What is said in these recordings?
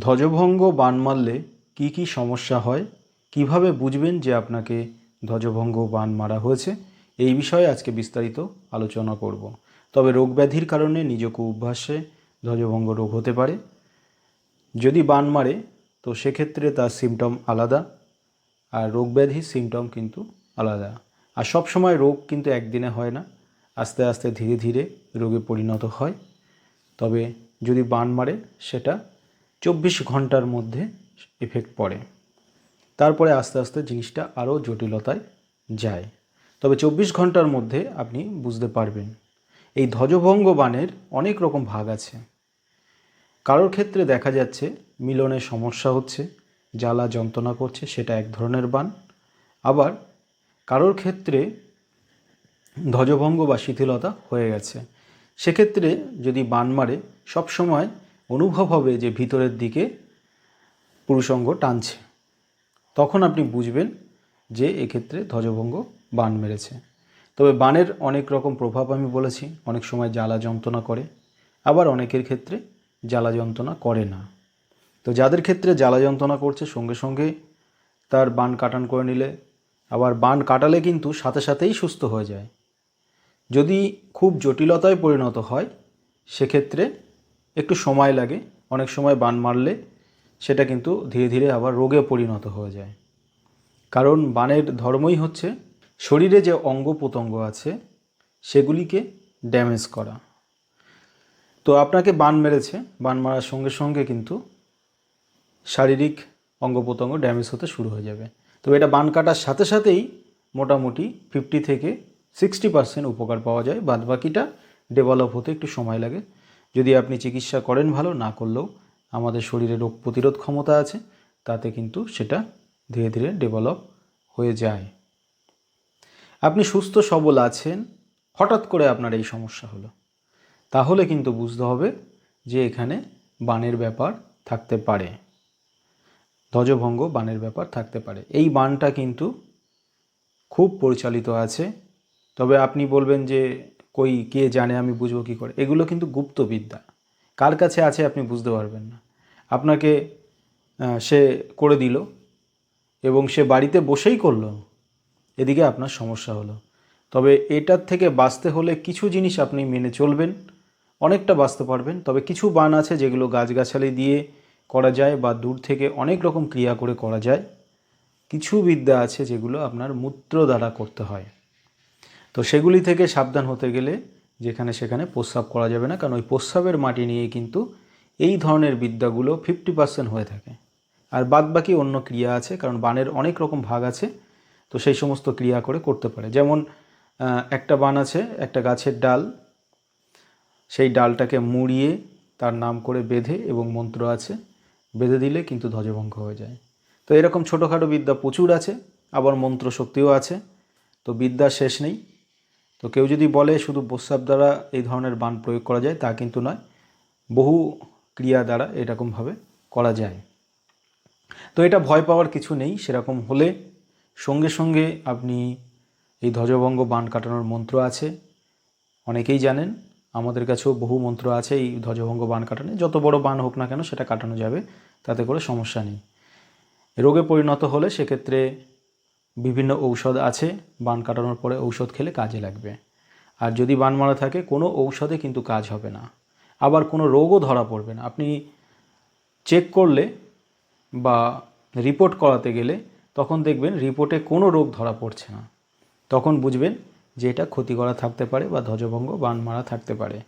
ধ্বজভঙ্গ বান মারলে কী কী সমস্যা হয়? কীভাবে বুঝবেন যে আপনাকে ধ্বজভঙ্গ বান মারা হয়েছে? এই বিষয়ে আজকে বিস্তারিত আলোচনা করব। তবে রোগ ব্যাধির কারণে নিজকে অভ্যাসে ধ্বজভঙ্গ রোগ হতে পারে। যদি বান মারে, তো সেক্ষেত্রে তার সিমটম আলাদা। আর রোগ ব্যাধির সিমটম কিন্তু আলাদা। আর সব সময় রোগ কিন্তু একদিনে হয় না। আস্তে আস্তে ধীরে ধীরে রোগে পরিণত হয়। তবে যদি বান মারে, সেটা চব্বিশ ঘণ্টার মধ্যে এফেক্ট পড়ে। তারপরে আস্তে আস্তে জিনিসটা আরও জটিলতায় যায়। তবে চব্বিশ ঘণ্টার মধ্যে আপনি বুঝতে পারবেন, এই ধ্বজভঙ্গ বানের অনেক রকম ভাগ আছে। কারোর ক্ষেত্রে দেখা যাচ্ছে মিলনের সমস্যা হচ্ছে, জ্বালা যন্ত্রণা করছে, সেটা এক ধরনের বান আবার কারোর ক্ষেত্রে ধ্বজভঙ্গ বা শিথিলতা হয়ে গেছে। সেক্ষেত্রে যদি বান মারে, সবসময় অনুভব হবে যে ভিতরের দিকে পুরুষঙ্গ টানছে। তখন আপনি বুঝবেন যে এক্ষেত্রে ধ্বজভঙ্গ বান মেরেছে। তবে বানের অনেক রকম প্রভাব আমি বলেছি, অনেক সময় জ্বালা যন্ত্রণা করে, আবার অনেকের ক্ষেত্রে জ্বালা যন্ত্রণা করে না। তো যাদের ক্ষেত্রে জ্বালা যন্ত্রণা করছে, সঙ্গে সঙ্গে তার বান কাটান করে নিলে, আবার বান কাটালে কিন্তু সাথে সাথেই সুস্থ হয়ে যায়। যদি খুব জটিলতায় পরিণত হয়, সেক্ষেত্রে একটু সময় লাগে, অনেক সময় বান মারলে সেটা কিন্তু ধীরে ধীরে আবার রোগে পরিণত হয়ে যায়। কারণ বানের ধর্মই হচ্ছে শরীরে যে অঙ্গ প্রত্যঙ্গ আছে সেগুলিকে ড্যামেজ করা। তো আপনাকে বান মেরেছে, বান মারার সঙ্গে সঙ্গে কিন্তু শারীরিক অঙ্গ প্রত্যঙ্গ ড্যামেজ হতে শুরু হয়ে যাবে। তো এটা বান কাটার সাথে সাথেই মোটামুটি ফিফটি থেকে সিক্সটি পার্সেন্ট উপকার পাওয়া যায় বাদ বাকিটা ডেভেলপ হতে একটু সময় লাগে। যদি আপনি চিকিৎসা করেন ভালো, না করলেও আমাদের শরীরে রোগ প্রতিরোধ ক্ষমতা আছে, তাতে কিন্তু সেটা ধীরে ধীরে ডেভেলপ হয়ে যায়। আপনি সুস্থ, সবল আছেন, হঠাৎ করে আপনার এই সমস্যা হলো। তাহলে কিন্তু বুঝতে হবে যে এখানে বানের ব্যাপার থাকতে পারে। ধ্বজভঙ্গ বানের ব্যাপার থাকতে পারে। এই বানটা কিন্তু খুব পরিচালিত আছে। তবে আপনি বলবেন যে কই, কে জানে, আমি বুঝব কী করে। এগুলো কিন্তু গুপ্তবিদ্যা কার কাছে আছে আপনি বুঝতে পারবেন না। আপনাকে সে করে দিল এবং সে বাড়িতে বসেই করল। এদিকে আপনার সমস্যা হলো। তবে এটার থেকে বাঁচতে হলে কিছু জিনিস আপনি মেনে চলবেন, অনেকটা বাঁচতে পারবেন। তবে কিছু বান আছে যেগুলো গাছগাছালি দিয়ে করা যায় বা দূর থেকে অনেক রকম ক্রিয়া করে করা যায়। কিছু বিদ্যা আছে যেগুলো আপনার মূত্র দ্বারা করতে হয়। তো সেগুলি থেকে সাবধান হতে গেলে যেখানে সেখানে প্রস্রাব করা যাবে না, কারণ ওই প্রস্রাবের মাটি নিয়ে কিন্তু এই ধরনের বিদ্যাগুলো ফিফটি পার্সেন্ট হয়ে থাকে। আর বাদবাকি অন্য ক্রিয়া আছে, কারণ বানের অনেক রকম ভাগ আছে, তো সেই সমস্ত ক্রিয়া করে করতে পারে। যেমন একটা বান আছে, একটা গাছের ডাল, সেই ডালটাকে মুড়িয়ে তার নাম করে বেঁধে এবং মন্ত্র আছে, বেঁধে দিলে কিন্তু ধ্বজভঙ্গ হয়ে যায়। তো এরকম ছোটোখাটো বিদ্যা প্রচুর আছে, আবার মন্ত্র শক্তিও আছে, তো বিদ্যা শেষ নেই। তো কেউ যদি বলে শুধু প্রস্রাব দ্বারা এই ধরনের বান প্রয়োগ করা যায়, তা কিন্তু নয়, বহু ক্রিয়া দ্বারা এরকমভাবে করা যায়। তো এটা ভয় পাওয়ার কিছু নেই, সেরকম হলে সঙ্গে সঙ্গে আপনি এই ধ্বজভঙ্গ বান কাটানোর মন্ত্র আছে। অনেকেই জানেন, আমাদের কাছেও বহু মন্ত্র আছে এই ধ্বজভঙ্গ বান কাটানো যত বড় বান হোক না কেন সেটা কাটানো যাবে, তাতে করে সমস্যা নেই। রোগে পরিণত হলে সেক্ষেত্রে বিভিন্ন ঔষধ আছে, বান কাটানোর পরে ঔষধ খেলে কাজে লাগবে। আর যদি বান মারা থাকে, কোনো ঔষধে কিন্তু কাজ হবে না। আবার কোনো রোগও ধরা পড়বে না। আপনি চেক করলে বা রিপোর্ট করাতে গেলে তখন দেখবেন রিপোর্টে কোনো রোগ ধরা পড়ছে না। তখন বুঝবেন যে এটা ক্ষতি করা থাকতে পারে বা ধ্বজভঙ্গ বান মারা থাকতে পারে।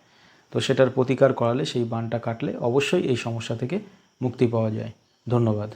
তো সেটার প্রতিকার করালে সেই বানটা কাটলে অবশ্যই এই সমস্যা থেকে মুক্তি পাওয়া যায়। ধন্যবাদ।